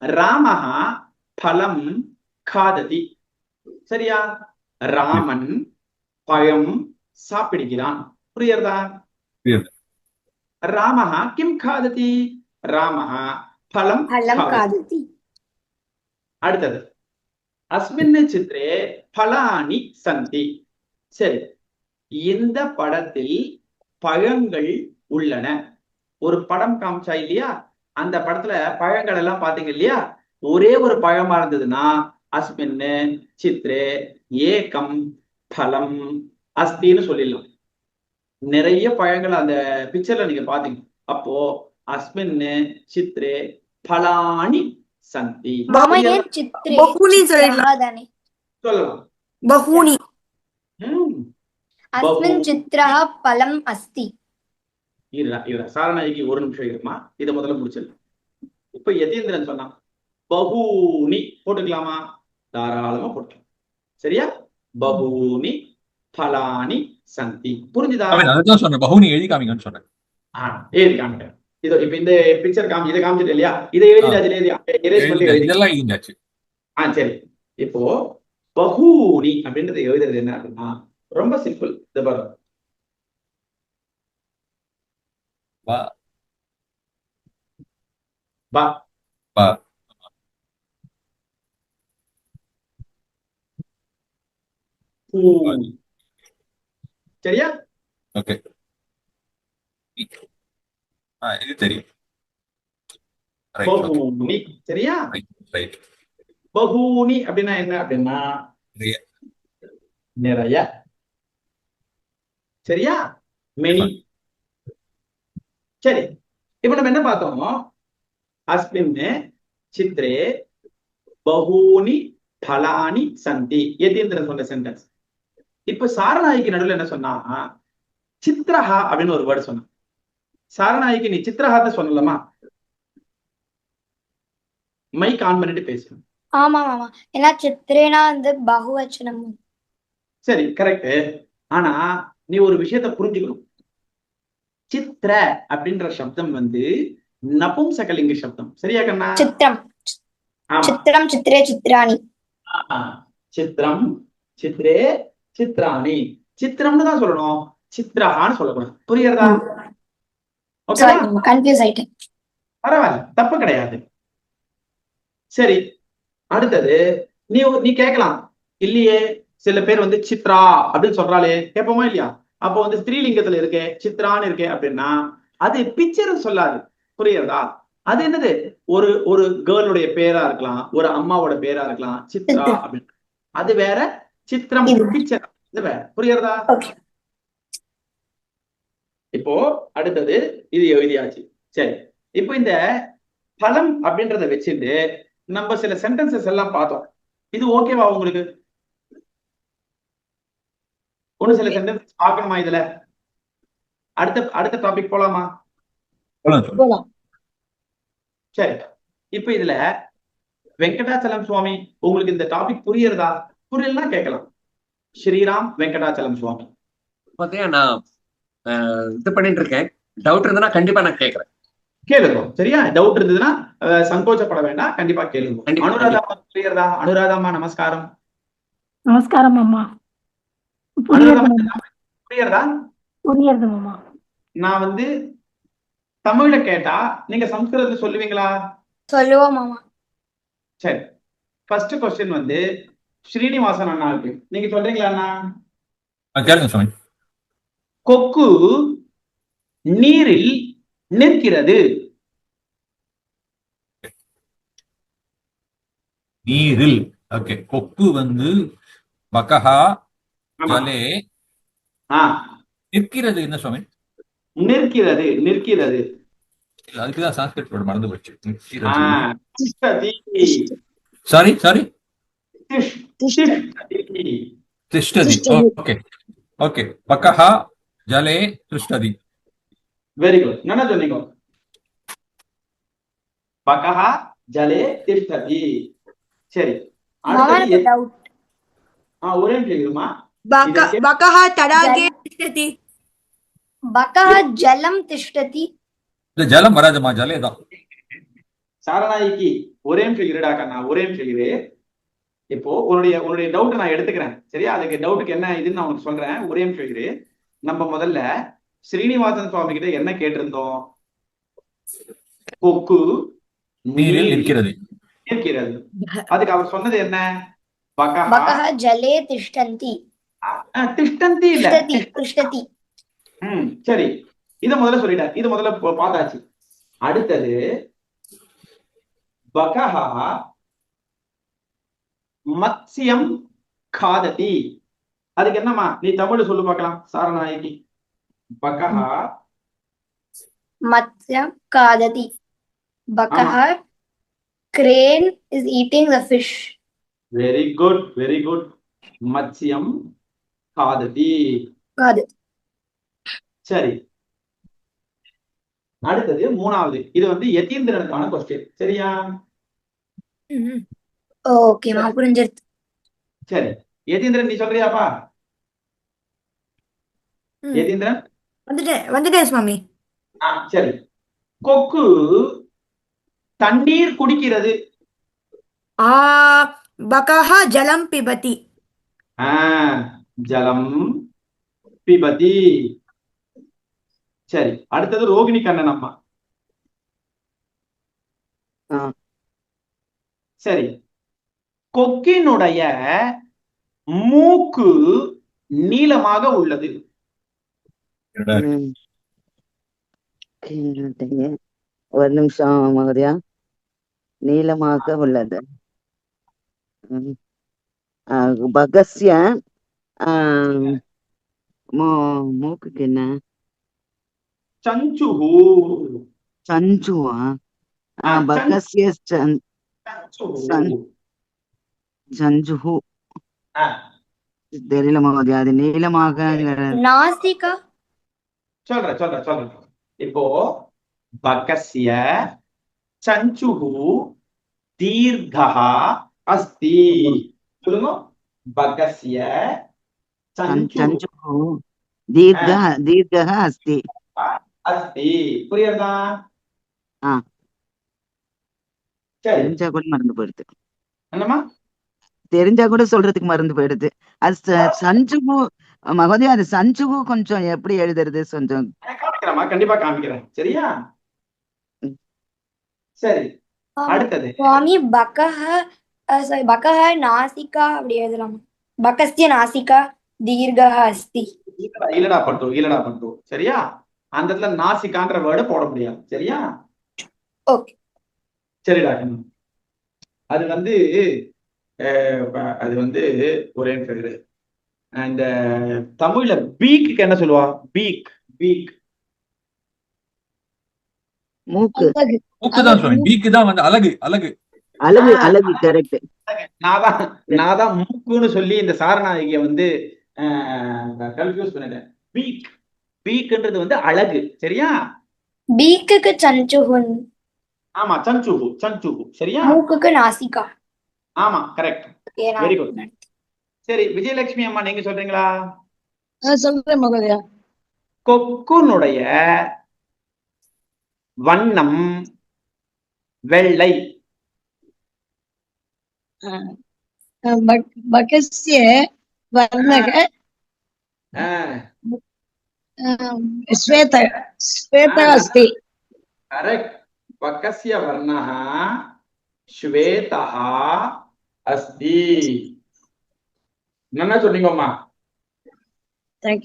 ராமஹா பலம் காததி. சரியா? ராமன் பழம் சாப்பிடுகிறான். புரியறதா ராமஹா கிம் காததி? ராமஹா பலம் காததி. அடுத்தது. அஸ்மின் சித்திரே பலானி சந்தி. சரி. இந்த படத்தில் பழங்கள் உள்ளன. ஒரு படம் காமிச்சா இல்லையா? அந்த படத்துல பழங்கள் எல்லாம் பாத்தீங்க இல்லையா? ஒரே ஒரு பழமா இருந்ததுன்னா அஸ்மின்னு சித்ரே ஏகம் பலம் அஸ்தின்னு சொல்லிடலாம். நிறைய பழங்கள் அந்த பிக்சர்ல நீங்க பாத்தீங்க. அப்போ அஸ்மின்னு சித்ரே பலானி சந்தி. சொல்லலாம். பஹூனி அஸ்மின் சித்ரா பலம் அஸ்தி. இருடா இருடா ஒரு நிமிஷம் இருக்குமா இதை முதல்ல முடிச்சிடலாம் இப்ப யதீந்திரன் சொன்னான் பகூனி போட்டுக்கலாமா? தாராளமா போட்டுக்கலாம். சரியா? பகூனி பலானி சந்தி. புரிஞ்சுதா? சொன்னேன் பகுனி எழுதி காமிங்கன்னு சொன்னேன். எழுதி காமிட்டேன் இதோ இப்ப இந்த பிக்சர் காமி இதை காமிச்சிட்டு இல்லையா? இதை எழுதி அதுல எழுதி இதெல்லாம் எழுதியாச்சு. ஆ சரி. இப்போ பகூனி அப்படின்றது எழுதுறது என்ன அப்படின்னா ரொம்ப சிம்பிள் இது பாருங்க. பா. பா பா. பூ. சரியா ஓகே ஆ இது தெரியும் ரைட் ஓகே பகூனி சரியா ரைட் பகூனி அப்படின்னா என்ன அப்படின்னா நிறைய. நிறைய சரியா மெனி சரி இப்ப நம்ம என்ன பார்த்தோம் அஸ்மின் சித்ரே பகூனி பலானி சந்தி யதீந்திரன் சொன்ன சென்டென்ஸ் இப்ப சாரநாயகி நடுவுல என்ன சொன்னா சித்ரஹா அப்படின்னு ஒரு வேர்டு சொன்னான். சாரநாயகி நீ சித்ரஹான்னு சொல்லலாமா? மைக் ஆன் பண்ணிட்டு பேசணும் ஆமா ஆமா ஏன்னா சித்திரேனா வந்து பகுவச்சனம். சரி கரெக்ட் ஆனா நீ ஒரு விஷயத்த புரிஞ்சுக்கணும். சித்ர அப்படின்ற சப்தம் வந்து சப்தம். சரியா கண்ணா? சித்திரம். ஆமா. சித்திரம் சித்திரே சித்திராணி. ஆ, சித்ரம் சித்ரே சித்ராணி சித்திரம்னு தான் சொல்லணும். சித்ரஹான்னு சொல்லக்கூடாது. புரியுறதா கன்ஃபியூஸ் ஆயிட்டேன். பரவாயில்ல. தப்பு கிடையாது. சரி. அடுத்தது நீ நீ கேட்கலாம். இல்லையே சில பேர் வந்து சித்ரா அப்படின்னு சொல்றாளே. கேட்போமா இல்லையா? அப்போ வந்து ஸ்திரீலிங்கத்துல இருக்கே சித்ரான்னு இருக்கே அப்படின்னா அது பிக்சர் சொல்லாது. புரியுறதா அது என்னது? ஒரு ஒரு கேர்ளுடைய பேரா இருக்கலாம் ஒரு அம்மாவோட பேரா இருக்கலாம் சித்ரா. அப்படின்னு. அது வேற சித்திரம். பிக்சர் இது வேற. புரியுறதா இப்போ அடுத்தது இது எழுதியாச்சு. சரி. இப்போ இந்த பலம் அப்படின்றத வச்சுட்டு நம்ம சில சென்டென்சஸ் எல்லாம் பார்த்தோம். இது ஓகேவா உங்களுக்கு? ஒண்ணு சில சென்டென்சஸ் பார்க்கணுமா இதுல? அடுத்த அடுத்த டாபிக். போலாம்? சரி. இப்போ இதுல வெங்கடாச்சலம் சுவாமி உங்களுக்கு இந்த டாபிக் புரியுறதா? புரியலன்னா கேட்கலாம். ஸ்ரீராம் வெங்கடாச்சலம் சுவாமி. பார்த்தீங்கன்னா நான் இது பண்ணிட்டு இருக்கேன். டவுட் இருந்ததுன்னா கண்டிப்பா நான் கேட்கறேன். கேளுங்க. சரியா? டவுட் இருந்ததுன்னா சங்கோச்சப்பட வேண்டாம். கண்டிப்பா கேளுங்க. அனுராதா புரியுறதா? அனுராதாம்மா நமஸ்காரம். நமஸ்காரம் அம்மா. புரியுறதா? புரியுது மாமா நான் வந்து தமிழ்ல கேட்டா நீங்க சம்ஸ்கிருதத்துல சொல்லுவீங்களா? சொல்லுவோம் மாமா. சரி. ஃபர்ஸ்ட் கொஸ்டின் வந்து ஸ்ரீனிவாசன் அண்ணாவுக்கு நீங்க சொல்றீங்களா அண்ணா? கேளுங்க சுவாமி கொக்கு நீரில் நிற்கிறது. நீரில். ஓகே. கொக்கு வந்து ஆமா. ஜலே ஆ. நிற்கிறது என்ன சுவாமி நிற்கிறது நிற்கிறது. அதுக்குதான் சான்ஸ்கிரிட் வேர்டு மறந்து போச்சு. சாரி சாரி திஷ்டதி. ஓகே ஓகே பக்கஹா ஜலே திருஷ்டதி வெரி குட் நல்லா சொன்னீங்க. பகஹா ஜலே திஷ்டதி. சரி. ஒரே நிமிஷம் பகஹா தடாகே. திஷ்டதி. பகஹ ஜலம் திஷ்டதி இந்த ஜலம் வராதுமா ஜலேதான் சாரநாய்க்கு ஒரே நிமிஷம் இருடாக்கா நான் ஒரே நிமிஷம் இப்போ உன்னுடைய உன்னுடைய டவுட் நான் எடுத்துக்கிறேன். சரியா? அதுக்கு டவுட்டுக்கு என்ன இதுன்னு நான் உனக்கு சொல்றேன். ஒரே நிமிஷம் நம்ம முதல்ல ஸ்ரீனிவாசன் சுவாமி கிட்ட என்ன கேட்டிருந்தோம்? கொக்கு நீரில் இருக்கிறது இருக்கிறது அதுக்கு அவர் சொன்னது என்ன? பகஹ ஜலே திஷ்டந்தி. திஷ்டந்தி இல்ல. திஷ்டதி. ம் சரி. இத முதல்ல சொல்லிட்டார். இது முதல்ல பார்த்தாச்சு. அடுத்தது பகஹா மத்சியம் காததி. அதுக்கு என்னமா நீ தமிழ் சொல்லு பார்க்கலாம் சாரநாயகி பகஹா மத்சியம் காததி. பகஹா crane is eating the fish very good very good மத்சியம் காததி. காததி. சரி. அடுத்தது மூணாவது. இது வந்து யதீந்திரனுக்கான கொஸ்டின் சரியா? ஓகே புரிஞ்சிருச்சு. சரி. யதீந்திரன் நீ சொல்றியாப்பா? ம். யதீந்திரன்? வந்துட்டேன் வந்துட்டேன் சுவாமி. ஆ சரி. கொக்கு தண்ணீர் குடிக்கிறது. ஆ பகः ஜலம் பிபதி. ஆ ஜலம் பிபதி. சரி அடுத்தது ரோகிணி கண்ணன் அம்மா. சரி கொக்கினுடைய மூக்கு நீளமாக உள்ளது. ஒரு நிமிஷம் மகரியா நீளமாக உள்ளது. பகஸ்ய மூக்குக்கு என்ன? சஞ்சுஹு சஞ்சுவா ஆ, ஆ, சஞ்- பகஸ்ய சஞ்- சஞ்சுஹு. சஞ்- சஞ்சுஹு ஆ, தெரியல மகோதயா அது நீளமாக நாசிகா சொல்றேன் சொல்றேன் சொல்றேன் இப்போ பகஸ்ய சஞ்சுஹு தீர்கः அஸ்தி சொல்லுங்க பகஸ்ய சஞ்சு சஞ்சுஹு தீர்க்க தீர்க்கः अस्ति அஸ்தி. புரியுதா ஆ. சரி. தெரிஞ்சா கூட மறந்து போயிடுது. என்னம்மா? தெரிஞ்சா கூட சொல்றதுக்கு மறந்து போயிடுது. அது சஞ்சுகு மகோதயா அது சஞ்சுகு கொஞ்சம் எப்படி எழுதுறது கொஞ்சம்? நான் காமிக்கிறேன்மா கண்டிப்பா காமிக்கிறேன். சரியா. சரி. அடுத்தது. சுவாமி பக்கஹ சாரி பக்கஹ நாசிகா அப்படி எழுதலாம்? பகஸ்ய நாசிகா தீர்கः அஸ்தி. இல்லடா இல்லடா பட்டு இல்லடா பட்டு சரியா? அந்த இடத்துல நாசிகான்ற வேர்டு போட முடியாது. சரியா? ஓகே சரிடா கண்ணு. அது வந்து அது வந்து ஒரே பேரு அந்த தமிழ்ல பீக்கு என்ன சொல்லுவா? பீக் பீக் மூக்கு. மூக்கு தான் சுவாமி. பீக்கு தான் வந்து அழகு அழகு. அழகு. அழகு கரெக்ட் நான் தான் நான் தான் மூக்குன்னு சொல்லி இந்த சாரநாயகிய வந்து கன்ஃபியூஸ் பண்ணிட்டேன். பீக் பீக்குன்றது வந்து அழகு சரியா? பீக்குக்கு சஞ்சுகுன். ஆமா சஞ்சுகு சஞ்சுகு சரியா? மூக்குக்கு நாசிகா. ஆமா கரெக்ட் வெரி குட் சரி விஜயலட்சுமி அம்மா நீங்க சொல்றீங்களா? சொல்றேன் மகோதயா. கொக்குனுடைய வண்ணம் வெள்ளை. மகசிய வர்ணக श्वेत श्वेत अस्ति करेक्ट् वकस्य वर्णः श्वेतः अस्ति नन्ना सोल्लिंगम्मा थैंक